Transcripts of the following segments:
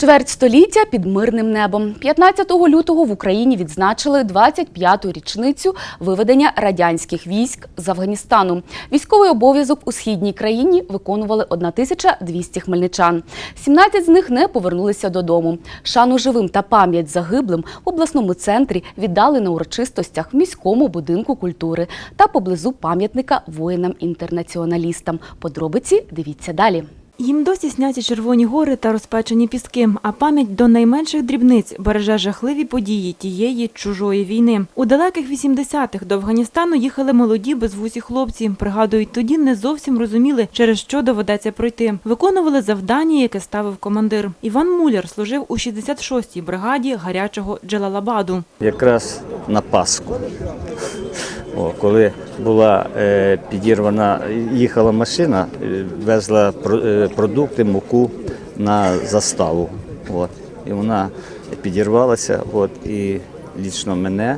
Чверть століття під мирним небом. 15 лютого в Україні відзначили 25-ту річницю виведення радянських військ з Афганістану. Військовий обов'язок у східній країні виконували 1200 хмельничан. 17 з них не повернулися додому. Шану живим та пам'ять загиблим в обласному центрі віддали на урочистостях в міському будинку культури та поблизу пам'ятника воїнам-інтернаціоналістам. Подробиці дивіться далі. Їм досі сняті червоні гори та розпечені піски, а пам'ять до найменших дрібниць береже жахливі події тієї чужої війни. У далеких 80-х до Афганістану їхали молоді безвусі хлопці. Пригадують, тоді не зовсім розуміли, через що доведеться пройти. Виконували завдання, яке ставив командир. Іван Муляр служив у 66-й бригаді гарячого Джалалабаду. якраз на Пасху. О, коли була е, підірвана, їхала машина, е, везла е, продукти, муку на заставу. От. І вона підірвалася, от, і лічно мене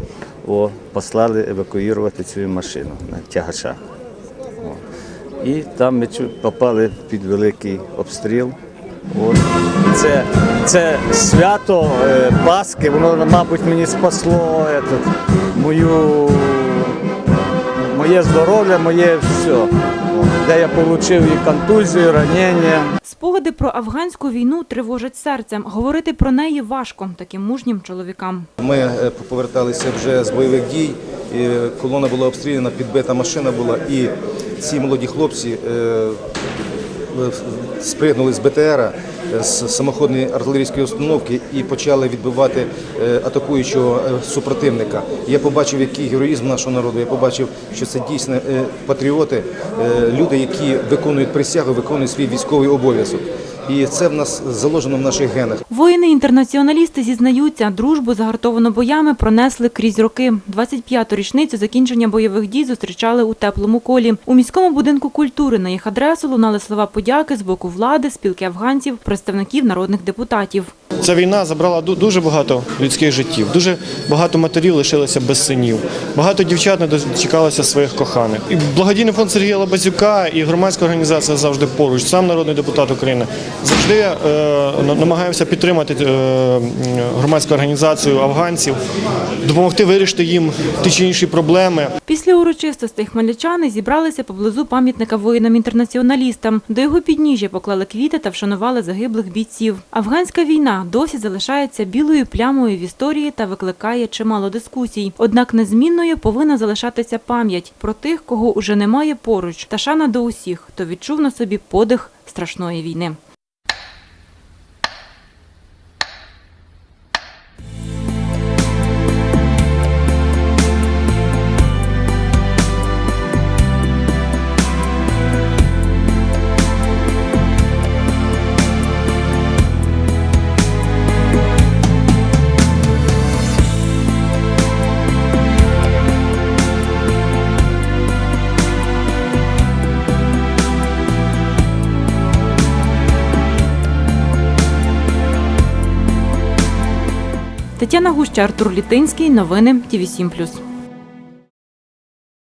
о, послали евакуювати цю машину на тягачах. О. І там ми попали під великий обстріл. От. Це, це свято е, Пасхи, воно, мабуть, мені спасло етот, мою, моє здоров'я, моє все. Де я отримав і контузію, і ранення. Спогади про афганську війну тривожать серцем. Говорити про неї важко таким мужнім чоловікам. Ми е, поверталися вже з бойових дій. і Колона була обстріляна, підбита машина була, і ці молоді хлопці е, спригнули з БТРа з самоходної артилерійської установки і почали відбивати е, атакуючого е, супротивника. Я побачив, який героїзм нашого народу. Я побачив, що це дійсно е, патріоти, е, люди, які виконують присягу, виконують свій військовий обов'язок. І це в нас заложено в наших генах. Воїни-інтернаціоналісти зізнаються, дружбу загартовану боями пронесли крізь роки. 25-ту річницю закінчення бойових дій зустрічали у теплому колі. У міському будинку культури на їх адресу лунали слова подяки з боку влади, спілки афганців, представників народних депутатів. Ця війна забрала дуже багато людських життів. Дуже багато матерів лишилося без синів. Багато дівчат не дочекалося своїх коханих. І благодійний фонд Сергія Лабазюка і громадська організація завжди поруч. Сам народний депутат України завжди е, намагаємося підтримати е, громадську організацію афганців, допомогти вирішити їм ті чи інші проблеми. Після урочистостей хмельничани зібралися поблизу пам'ятника воїнам-інтернаціоналістам. До його підніжжя поклали квіти та вшанували загиблих бійців. Афганська досі залишається білою плямою в історії та викликає чимало дискусій. Однак незмінною повинна залишатися пам'ять про тих, кого уже немає поруч, та шана до усіх, хто відчув на собі подих страшної війни. Тетяна Гуща, Артур Літинський. Новини ТІВІ 7+.